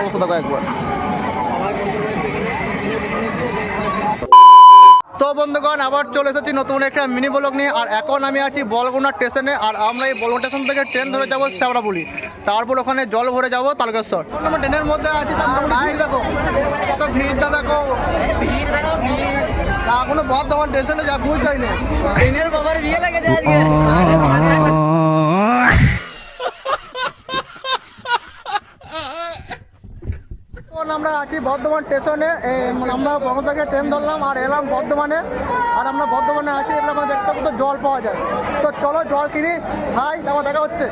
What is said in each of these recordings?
অবস্থা দেখো একবার। তো বন্ধুগণ আবার চলে এসেছি নতুন একটা মিনি ব্লগ নিয়ে আর এখন আমি আছি বলগুনা স্টেশনে আর আমরা এই বলগুনা স্টেশন থেকে ট্রেন ধরে যাব শ্যাওড়াপুলি তারপর ওখানে জল ভরে যাব তারকেশ্বর আমরা ট্রেনের মধ্যে আছি ভিড় দেখো। কত ভিড়টা দেখো। ভিড় দেখো ভিড়। এখনও বর্ধমান স্টেশনে যা পৌঁছাই না। ট্রেনের বাবার বিয়ে লেগেছে আজকে এখন আমরা বর্ধমান স্টেশনে আমরা বর্ধমান থেকে ট্রেন ধরলাম আর এলাম বর্ধমানে। আর আমরা বর্ধমানে আছি, এগুলো আমাদের পাবো তো জল পাওয়া যায়। তো চলো জল কিনি, ভাই তারপর দেখা হচ্ছে।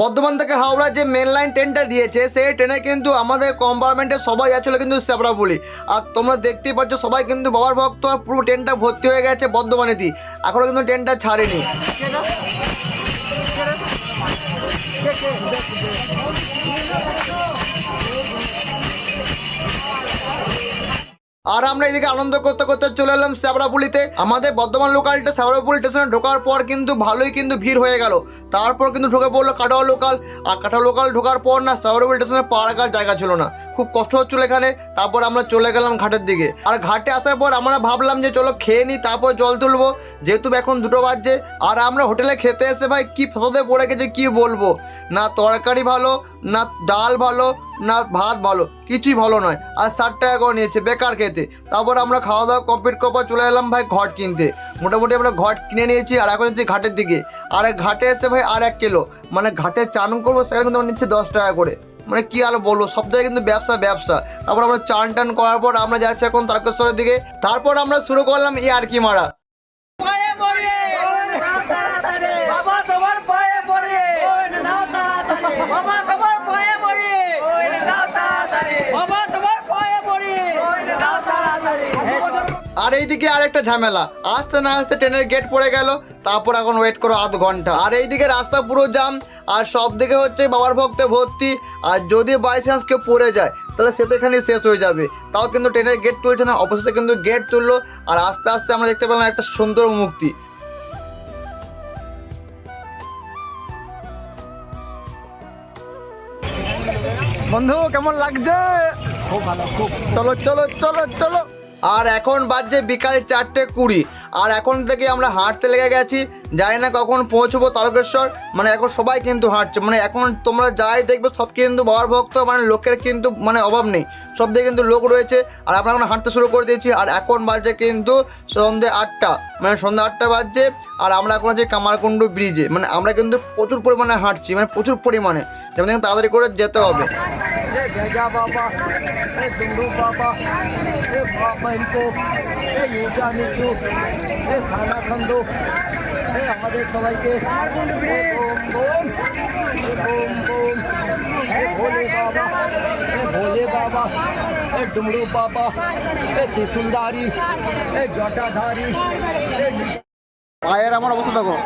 বর্ধমান থেকে হাওড়া যে মেন লাইন ট্রেনটা দিয়েছে, সেই ট্রেনে কিন্তু আমাদের কম্পার্টমেন্টে সবাই যাচ্ছিল কিন্তু সেপরাপুলি আর তোমরা দেখতেই পাচ্ছ, সবাই কিন্তু বাবার ভক্ত পুরো ট্রেনটা ভর্তি হয়ে গেছে বর্ধমানেতেই। এখনও কিন্তু ট্রেনটা ছাড়েনি। আর আমরা এদিকে আনন্দ করতে করতে চলে এলাম শ্যাবরাপুলিতে আমাদের বর্ধমান লোকালটা শ্যাবরাপুলি স্টেশনে ঢোকার পর কিন্তু ভালোই কিন্তু ভিড় হয়ে গেল। তারপর কিন্তু ঢুকে পড়ল কাটোয়া লোকাল আর কাটোয়া লোকাল ঢোকার পর না শ্যাবরাপুলি স্টেশনে পাড়াকার জায়গা ছিল না। খুব কষ্ট হচ্ছিল এখানে, তারপর আমরা চলে গেলাম ঘাটের দিকে। আর ঘাটে আসার পর আমরা ভাবলাম যে চলো খেয়ে নিই তারপর জল তুলবো, যেহেতু এখন দুটো বাজছে। আর আমরা হোটেলে খেতে এসে ভাই কি ফসাতে পড়ে গেছে কি বলব? না তরকারি ভালো, না ডাল ভালো, না ভাত ভালো, কিছুই ভালো নয়। আর ষাট টাকা করে নিয়েছে, বেকার খেতে। তারপর আমরা খাওয়া দাওয়া কমপ্লিট করার পর চলে এলাম ভাই ঘট কিনতে। মোটামুটি আমরা ঘট কিনে নিয়েছি, আর এখন হচ্ছে ঘাটের দিকে। আর ঘাটে এসে ভাই আর এক কিলো মানে ঘাটে চান করব সেখানে কিন্তু নিচ্ছে দশ টাকা করে। মানে কি আর বলব, সব জায়গায় কিন্তু ব্যবসা ব্যবসা। তারপর আমরা চান টান করার পর আমরা যাচ্ছি এখন তারকেশ্বরের দিকে। তারপর আমরা শুরু করলাম ই আর কি মারা পায়ে পড়ে বাবা তোমার পায়ে পড়ে বাবা তোমার পায়ে পড়ে বাবা তোমার পায়ে পড়ে আর এইদিকে আরেকটা ঝামেলা। আসতে না আসতে ট্রেনের গেট পড়ে গেল তারপর এখন ওয়েট করো আধ ঘণ্টা। আর এইদিকে রাস্তা পুরো জাম আর সব দিকে হচ্ছে বাবার ভক্তে ভর্তি আর যদি বাই চান্স কেউ পড়ে যায় তাহলে সে তো এখানেই শেষ হয়ে যাবে। তাও কিন্তু ট্রেনের গেট তুলছে না অবশেষে কিন্তু গেট তুললো আর আস্তে আস্তে আমরা দেখতে পেলাম একটা সুন্দর মুক্তি বন্ধু কেমন লাগছে? খুব ভালো খুব। চলো চলো চলো চলো। আর এখন বাজছে বিকাল চারটে কুড়ি। আর এখন থেকে আমরা হাঁটতে লেগে গেছি, জানি না কখন পৌঁছবো তারকেশ্বর। মানে এখন সবাই কিন্তু হাঁটছে মানে এখন তোমরা যাই দেখবে সব কিন্তু বাবার ভক্ত মানে লোকের কিন্তু মানে অভাব নেই। সব দিকে কিন্তু লোক রয়েছে, আর আমরা এখন হাঁটতে শুরু করে দিয়েছি। আর এখন বাজছে কিন্তু সন্ধ্যে আটটা মানে সন্ধ্যে আটটা বাজছে, আর আমরা এখন আছি কামারকুণ্ডু ব্রিজে। মানে আমরা কিন্তু প্রচুর পরিমাণে হাঁটছি মানে প্রচুর পরিমাণে। যেমন তাড়াতাড়ি করে যেতে হবে। गजा बाबा, ए दुंडू बाबा, ए बाबा इनको, ए यूजा नीचू, ए खाना खंडू, ए हमारे सवाई के। ओम ओम ओम ओम ए भोले बाबा, ए भोले बाबा, ए डुमरू बाबा, ए त्रिसुंदारी ए जटाधारी पायर अवस्था देखो।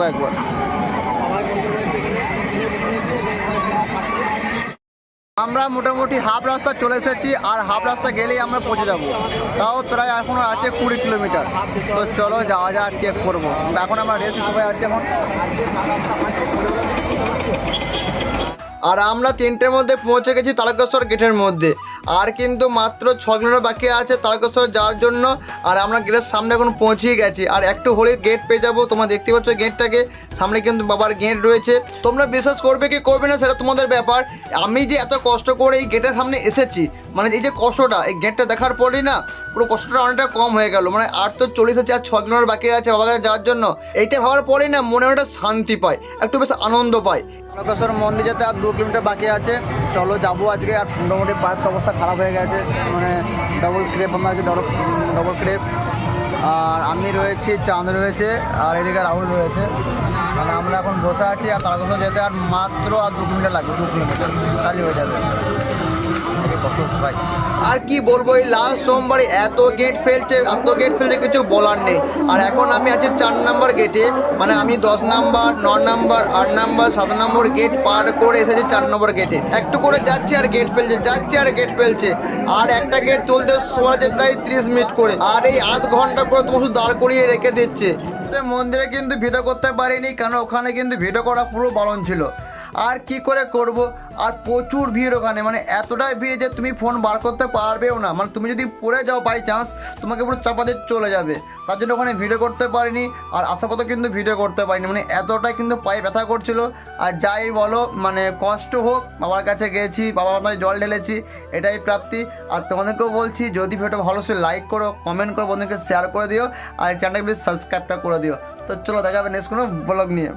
দেখো তো আমরা মোটামুটি হাফ রাস্তা চলে এসেছি আর হাফ রাস্তা গেলেই আমরা পৌঁছে যাব। তাও প্রায় এখন আছে কুড়ি কিলোমিটার। তো চলো যাওয়া যাওয়া চেক করব। এখন আমরা রেস্ট সবাই আছে এখন। আর আমরা তিনটের মধ্যে পৌঁছে গেছি তারকেশ্বর গেটের মধ্যে। আর কিন্তু মাত্র ছ কিলোমিটার বাকি আছে তারকেশ্বর যাওয়ার জন্য। আর আমরা গেটের সামনে এখন পৌঁছেই গেছি। আর একটু হলে গেট পেয়ে যাব। তোমরা দেখতে পাচ্ছ গেটটাকে সামনে কিন্তু বাবার গেট রয়েছে। তোমরা বিশ্বাস করবে কি করবে না সেটা তোমাদের ব্যাপার। আমি যে এত কষ্ট করে এই গেটের সামনে এসেছি মানে এই যে কষ্টটা, এই গেটটা দেখার পরেই না পুরো কষ্টটা অনেকটা কম হয়ে গেল। মানে আর তো চল্লিশ আছে, আর ছ কিলোমিটার বাকি আছে বাবার কাছে যাওয়ার জন্য। এইটা ভাবার পরেই না মনে একটা শান্তি পায়, একটু বেশ আনন্দ পায়। তারকেশ্বর মন্দির যেতে আর দু কিলোমিটার বাকি আছে। চলো যাব আজকে। আর মোটামুটি পায়ের অবস্থা খারাপ হয়ে গেছে মানে ডবল ক্রেপ আছি ডবল ডবল ক্রেপ আর আমি রয়েছি, চাঁদ রয়েছে, আর এদিকে রাহুল রয়েছে। মানে আমরা এখন বসে আছি, আর তারা যেতে আর মাত্র আর দু কিলোমিটার লাগবে, দু কিলোমিটার। খালি হয়ে যাবে। আর কি বলব এই লাস্ট সোমবারে এত গেট ফেলছে এত গেট ফেলছে কিছু বলার নেই। আর এখন আমি আছি চার নাম্বার গেটে মানে আমি দশ নাম্বার ন নাম্বার আট নাম্বার সাত নম্বর গেট পার করে এসেছি চার নম্বর গেটে একটু করে যাচ্ছি আর গেট ফেলছে যাচ্ছি আর গেট ফেলছে। আর একটা গেট চলতে সময় প্রায় তিরিশ মিনিট করে। আর এই আধ ঘণ্টা করে তোমার শুধু দাঁড় করিয়ে রেখে দিচ্ছে। মন্দিরে কিন্তু ভিডিও করতে পারিনি কেন ওখানে কিন্তু ভিডিও করা পুরো বারণ ছিল। আর কি করে করব? আর প্রচুর ভিড় ওখানে। মানে এতটাই ভিড় যে তুমি ফোন বার করতে পারবেও না। মানে তুমি যদি পড়ে যাও বাই চান্স তোমাকে পুরো চাপা দিয়ে চলে যাবে। তার জন্য ওখানে ভিডিও করতে পারিনি আর আসার কিন্তু ভিডিও করতে পারিনি। মানে এতটাই কিন্তু পায়ে ব্যথা করছিল। আর যাই বলো মানে কষ্ট হোক, বাবার কাছে গেছি বাবা মাথায় জল ঢেলেছি, এটাই প্রাপ্তি। আর তোমাদেরকেও বলছি, যদি ভিডিওটা ভালো সে লাইক করো কমেন্ট করো বন্ধুকে শেয়ার করে দিও। আর চ্যানেলটাকে প্লিজ সাবস্ক্রাইবটা করে দিও। তো চলো, দেখা হবে নেক্সট কোনো ব্লগ নিয়ে।